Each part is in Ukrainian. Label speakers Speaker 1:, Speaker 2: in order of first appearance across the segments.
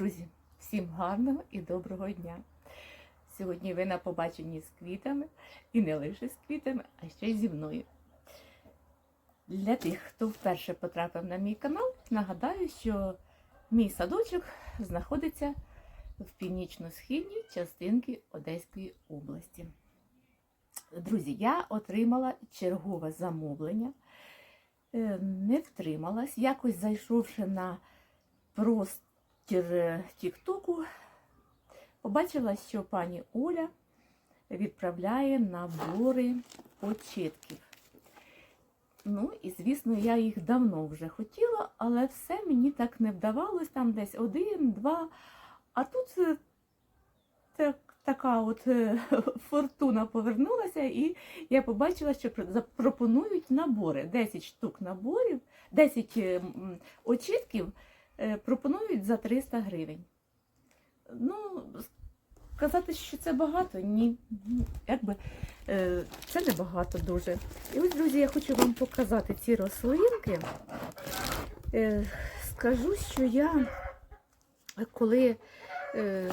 Speaker 1: Друзі, всім гарного і доброго дня! Сьогодні ви на побаченні з квітами і не лише з квітами, а ще й зі мною. Для тих, хто вперше потрапив на мій канал, нагадаю, що мій садочок знаходиться в північно-східній частинці Одеської області. Друзі, я отримала чергове замовлення, Е, не втрималась, якось зайшовши на простір е, Тіктоку, побачила, що пані Оля відправляє набори початків. Ну, і звісно, я їх давно вже хотіла, але все мені так не вдавалось, там десь один, два. А тут е, так, така от е, фортуна повернулася, і я побачила, що про- запропонують набори. 10 штук наборів, 10 е, очітків пропонують за 300 гривень. Ну, сказати, що це багато, ні. Якби е, це не багато дуже. І ось, друзі, я хочу вам показати ці рослинки. Е, Скажу, що я коли е,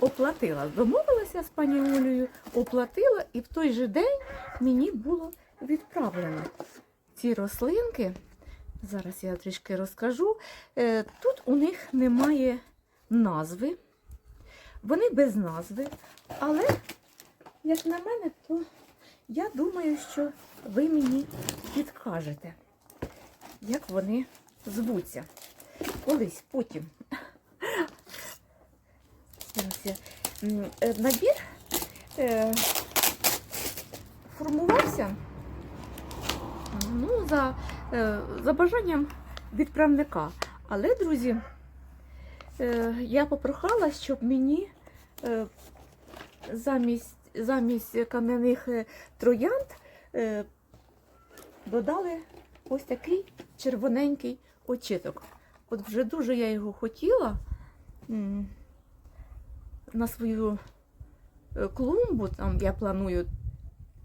Speaker 1: оплатила, домовилася з пані Олею, оплатила, і в той же день мені було відправлено ці рослинки. Зараз я трішки розкажу. Е, Тут у них немає назви, вони без назви, але, як на мене, то я думаю, що ви мені підкажете, як вони звуться. Колись потім. Е, Набір е, формувався ну, за, за бажанням відправника. Але, друзі, е, я попрохала, щоб мені е, замість, замість кам'яних е, троянд е, додали ось такий червоненький очіток. От вже дуже я його хотіла на свою е, клумбу. Там я планую,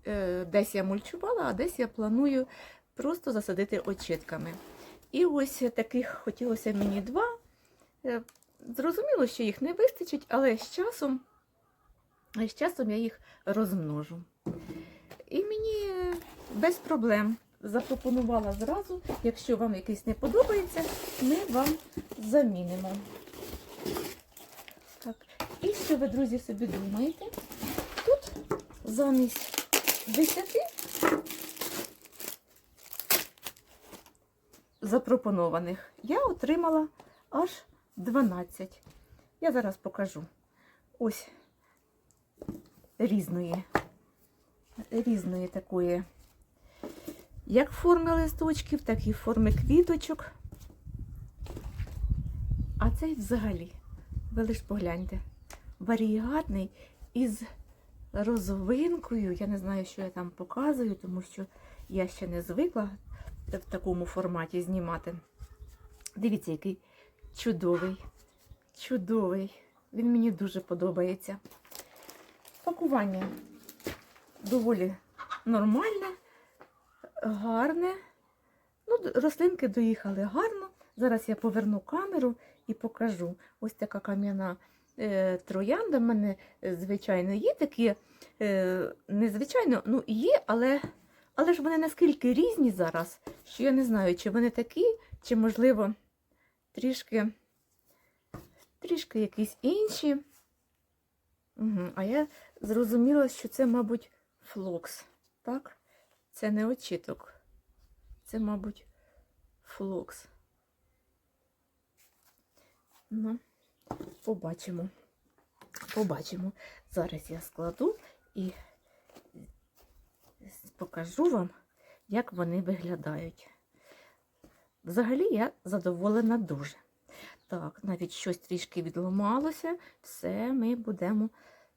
Speaker 1: е, десь я мульчувала, а десь я планую просто засадити очітками. І ось таких хотілося мені два. Е, Зрозуміло, що їх не вистачить, але з часом, з часом я їх розмножу. І мені е, без проблем запропонувала зразу, якщо вам якийсь не подобається, ми вам замінимо. Так. І що ви, друзі, собі думаєте? Тут замість 10 запропонованих я отримала аж 12. Я зараз покажу. Ось різної, різної такої, як форми листочків, так і форми квіточок. А цей взагалі, ви лиш погляньте, варігатний із розовинкою. Я не знаю, що я там показую, тому що я ще не звикла в такому форматі знімати. Дивіться, який чудовий, чудовий. Він мені дуже подобається. Пакування доволі нормальне, гарне. Ну, рослинки доїхали гарно. Зараз я поверну камеру і покажу. Ось така кам'яна е, троянда. В мене, е, звичайно, є такі, е, незвичайно, ну є, але, але ж вони наскільки різні зараз, що я не знаю, чи вони такі, чи, можливо, трішки, трішки якісь інші. Угу. А я зрозуміла, що це, мабуть, флокс. Так? Це не очіток. Це, мабуть, флокс. Ну, побачимо. Побачимо. Зараз я складу і покажу вам, як вони виглядають. Взагалі я задоволена дуже. Так, навіть щось трішки відламалося, все ми будемо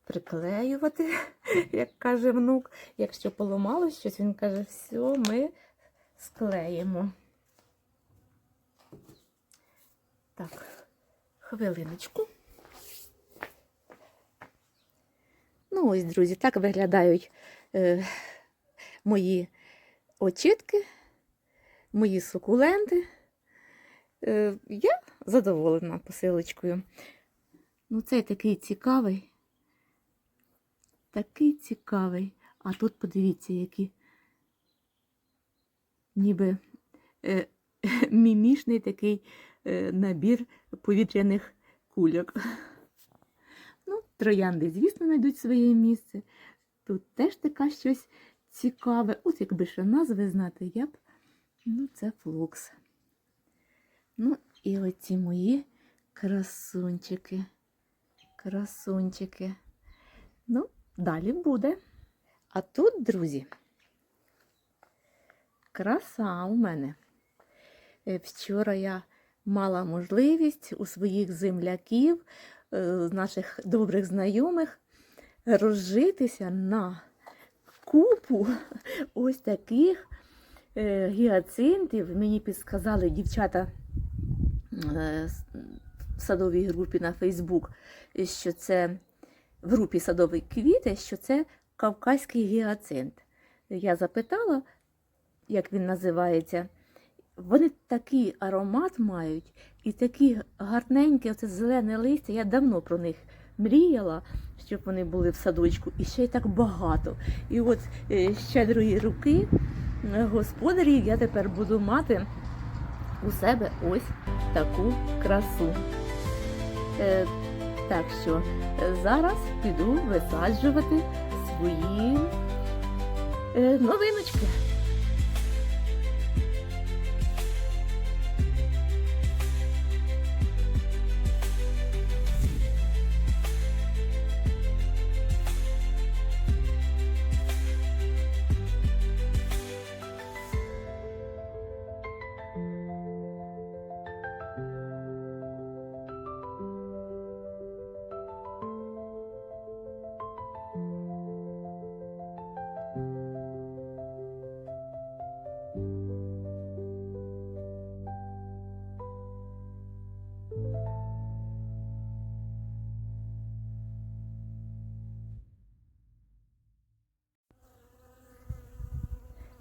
Speaker 1: приклеювати, як каже внук. Якщо поламалось щось, він каже, все, ми склеїмо. Так, хвилиночку. Ну, ось, друзі, так виглядають е, мої очітки, мої сукуленти. Е, я задоволена посилочкою. Ну, цей такий цікавий. Такий цікавий. А тут подивіться, які ніби е, мімішний такий е, набір повітряних кульок. Ну, троянди, звісно, знайдуть своє місце. Тут теж таке щось цікаве. От якби ще назви знати, я б. Ну, це флукс. Ну, і оці мої красунчики. Красунчики. Ну, далі буде. А тут, друзі, краса у мене. Е, Вчора я мала можливість у своїх земляків, е, наших добрих знайомих, розжитися на купу ось таких е, гіацинтів. Мені підсказали дівчата е, в садовій групі на Фейсбук, що це в групі садові квіти, що це кавказький гіацинт. Я запитала, як він називається. Вони такий аромат мають і такі гарненькі, оце зелене листя. Я давно про них мріяла, щоб вони були в садочку, і ще й так багато. І от е, щедрої руки е, господарів я тепер буду мати у себе ось таку красу. Е, так що зараз піду висаджувати свої новиночки.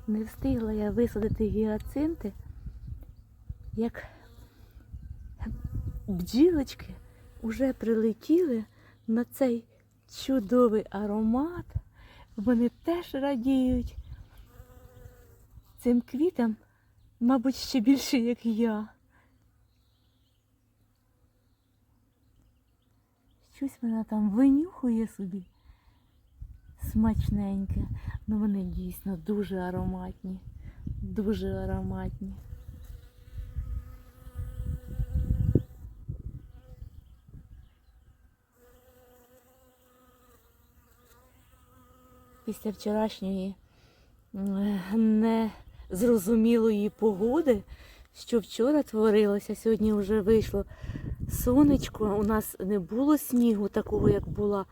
Speaker 1: Не встигла я висадити гіацинти, як бджілочки вже прилетіли на цей чудовий аромат. Вони теж радіють цим квітам, мабуть, ще більше, як я. Щось вона там винюхує собі смачненьке. Ну вони дійсно дуже ароматні. Дуже ароматні. Після вчорашньої незрозумілої погоди, що вчора творилося, сьогодні вже вийшло сонечко. У нас не було снігу такого, як була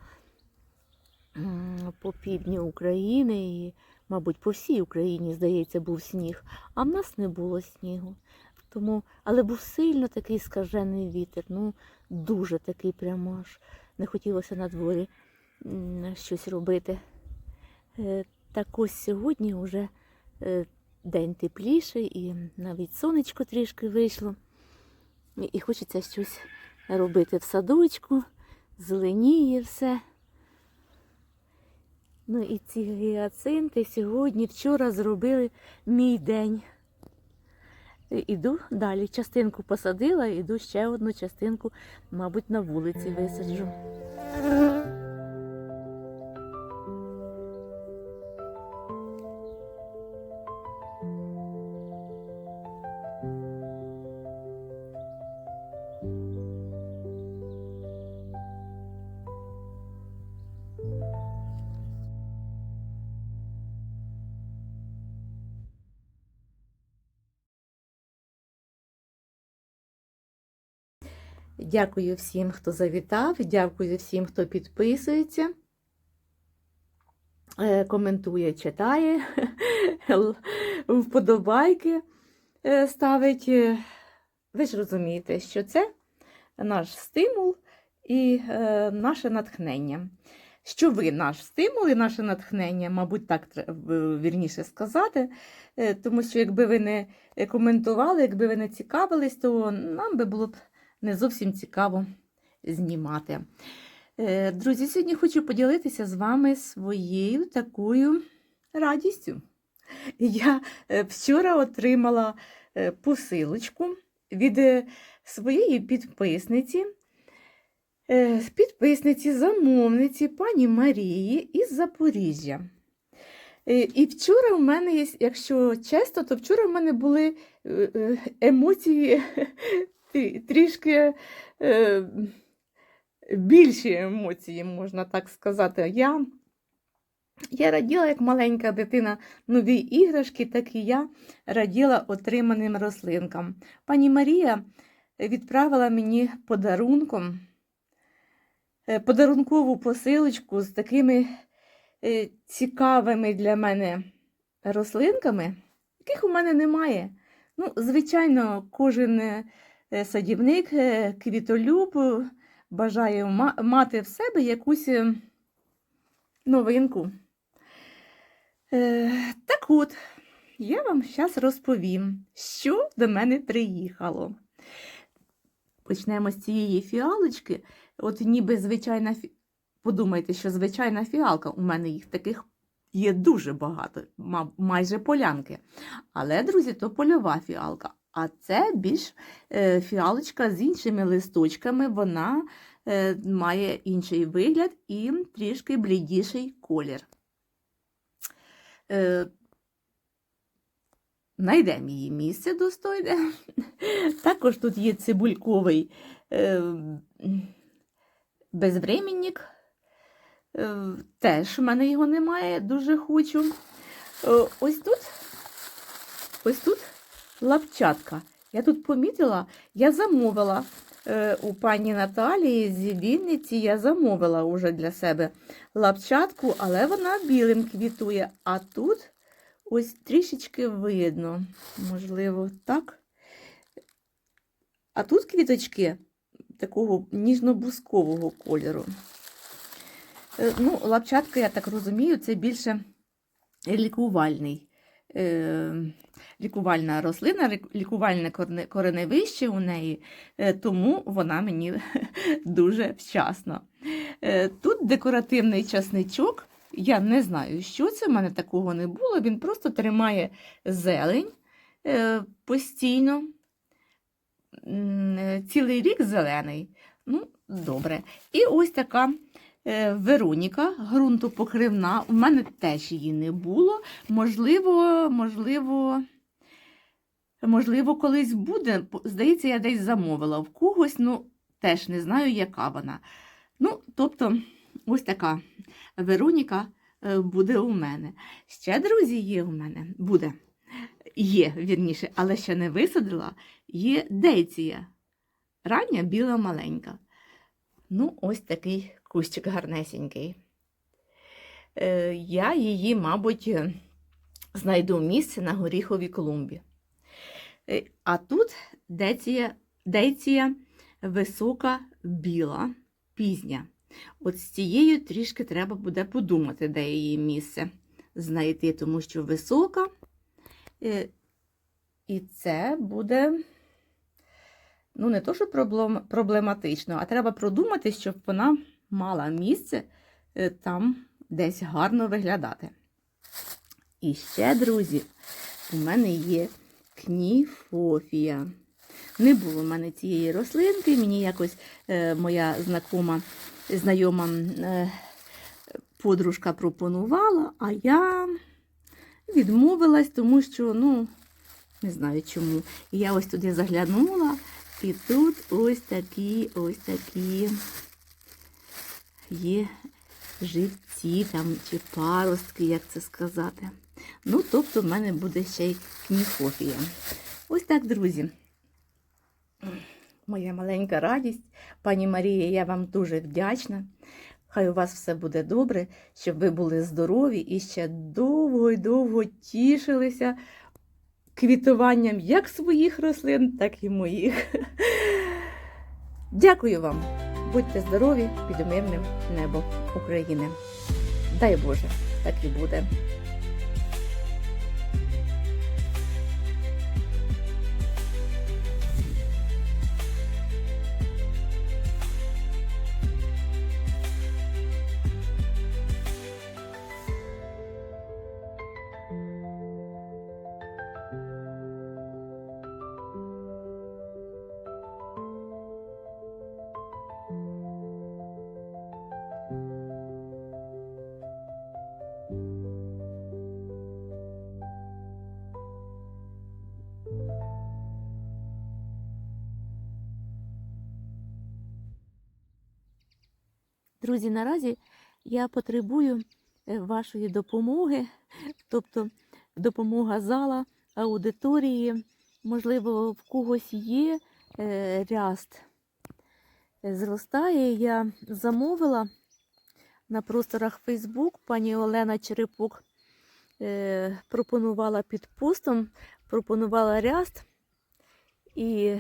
Speaker 1: по півдню України і, мабуть, по всій Україні, здається, був сніг, а в нас не було снігу. Тому, але був сильно такий скажений вітер, ну дуже такий прямо аж не хотілося на дворі щось робити. Е, Так ось сьогодні вже е, день тепліший і навіть сонечко трішки вийшло. І- І хочеться щось робити в садочку, зеленіє все. Ну і ці гіацинти сьогодні, вчора зробили мій день. Іду далі. Частинку посадила, іду ще одну частинку, мабуть, на вулиці висаджу. Дякую всім, хто завітав, дякую всім, хто підписується, е, коментує, читає, вподобайки е, ставить. Е, Ви ж розумієте, що це наш стимул і наше натхнення. Що ви наш стимул і наше натхнення, мабуть, так вірніше сказати, тому що якби ви не коментували, якби ви не цікавились, то нам би було б не зовсім цікаво знімати. Е, Друзі, сьогодні хочу поділитися з вами своєю такою радістю. Я е, вчора отримала е, посилочку від своєї підписниці, підписниці, замовниці пані Марії із Запоріжжя. І вчора в мене, якщо чесно, то вчора в мене були емоції трішки е, більші емоції, можна так сказати. Я, я раділа, як маленька дитина, нові іграшки, так і я раділа отриманим рослинкам. Пані Марія відправила мені подарунком, е, подарункову посилочку з такими е, цікавими для мене рослинками, яких у мене немає. Ну, звичайно, кожен е, садівник, е, квітолюб е, бажає мати в себе якусь е, новинку. Е, Так от, я вам зараз розповім, що до мене приїхало. Почнемо з цієї фіалочки. От ніби звичайна фі... Подумайте, що звичайна фіалка, у мене їх таких є дуже багато, майже полянки. Але, друзі, то польова фіалка. А це більш е, фіалочка з іншими листочками, вона е, має інший вигляд і трішки блідіший колір. Е, Найдемо її місце достойне. Також тут є цибульковий безвременник. Теж в мене його немає, дуже хочу. Ось тут, ось тут лапчатка. Я тут помітила, я замовила е, у пані Наталії з Вінниці, я замовила уже для себе лапчатку, але вона білим квітує. А тут ось трішечки видно, можливо, так. А тут квіточки такого ніжно-бускового кольору. Е, Ну, лапчатка, я так розумію, це більше лікувальний. Е, лікувальна рослина, лікувальне кореневище у неї, е, тому вона мені дуже вчасно. Е, Тут декоративний часничок. Я не знаю, що це, в мене такого не було. Він просто тримає зелень е, постійно. Цілий рік зелений. Ну, добре. І ось така Вероніка, ґрунтопокривна. У мене теж її не було. Можливо, можливо, можливо, колись буде. Здається, я десь замовила в когось, ну теж не знаю, яка вона. Ну, тобто, ось така Вероніка е, буде у мене. Ще, друзі, є у мене. Буде. Є, вірніше, але ще не висадила. Є дейція. Рання біла маленька. Ну, ось такий кущик гарнесенький. Е, я її, мабуть, е, знайду місце на горіховій клумбі. Е, А тут деція, дейція висока, біла, пізня. От з цією трішки треба буде подумати, де її місце знайти, тому що висока. І це буде, ну, не то, що проблематично, а треба продумати, щоб вона мала місце е, там десь гарно виглядати. І ще, друзі, у мене є кніфофія. Не було в мене цієї рослинки, мені якось е, моя знакома, знайома е, подружка пропонувала, а я відмовилась, тому що, ну, не знаю чому. І я ось туди заглянула, і тут ось такі, ось такі є живці там чи паростки, як це сказати. Ну, тобто, в мене буде ще й кніфофія. Ось так, друзі. Моя маленька радість. Пані Марія, я вам дуже вдячна. Хай у вас все буде добре, щоб ви були здорові і ще довго й довго тішилися квітуванням як своїх рослин, так і моїх. Дякую вам. Будьте здорові під мирним небом України. Дай Боже, так і буде.
Speaker 2: Друзі, наразі я потребую е, вашої допомоги, тобто допомога зала, аудиторії. Можливо, в когось є е, ряст. е, Зростає. Я замовила на просторах Facebook. Пані Олена Черепук пропонувала під постом, пропонувала ряст. І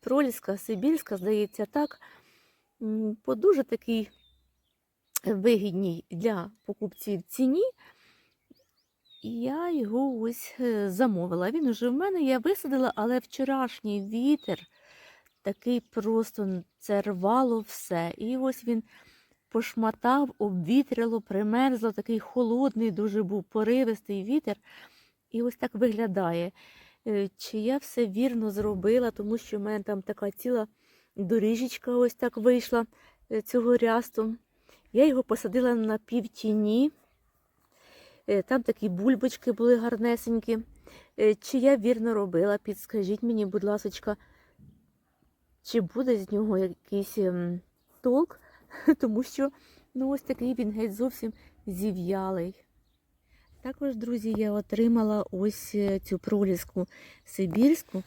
Speaker 2: Прольська, Сибірська, здається, так, по дуже такій вигідній для покупців ціні. І я його ось е, замовила. Він уже в мене, я висадила, але вчорашній вітер такий просто це рвало все. І ось він пошматав, обвітрило, примерзло, такий холодний, дуже був поривистий вітер. І ось так виглядає. Е, Чи я все вірно зробила, тому що в мене там така ціла доріжечка ось так вийшла е, цього рясту. Я його посадила на півтіні. Е, Там такі бульбочки були гарнесенькі. Е, Чи я вірно робила? Підскажіть мені, будь ласочка, чи буде з нього якийсь ем, толк, тому що ну, ось такий він геть зовсім зів'ялий. Також, друзі, я отримала ось цю проліску сибірську.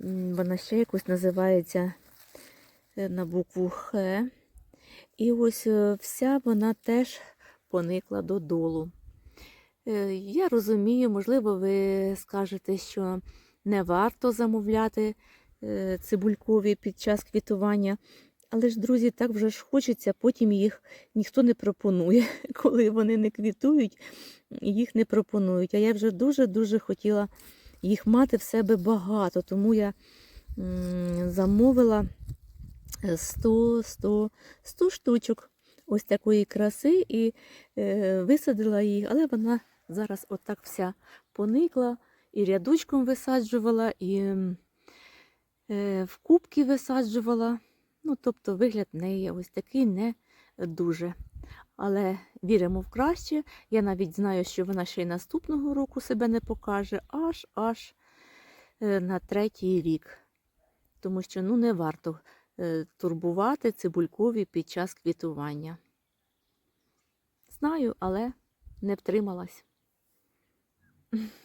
Speaker 2: Вона ще якось називається е, на букву Х. І ось е, вся вона теж поникла додолу. Е, Я розумію, можливо, ви скажете, що не варто замовляти цибулькові під час квітування. Але ж, друзі, так вже ж хочеться, потім їх ніхто не пропонує. Коли вони не квітують, їх не пропонують. А я вже дуже-дуже хотіла їх мати в себе багато, тому я замовила 100, 100, 100 штучок ось такої краси і е, висадила її, але вона зараз отак вся поникла, і рядочком висаджувала, і е, в кубки висаджувала. Ну, тобто вигляд в неї ось такий не дуже. Але віримо в краще. Я навіть знаю, що вона ще й наступного року себе не покаже, аж аж е, на третій рік. Тому що ну, не варто турбувати цибулькові під час квітування. Знаю, але не втрималась.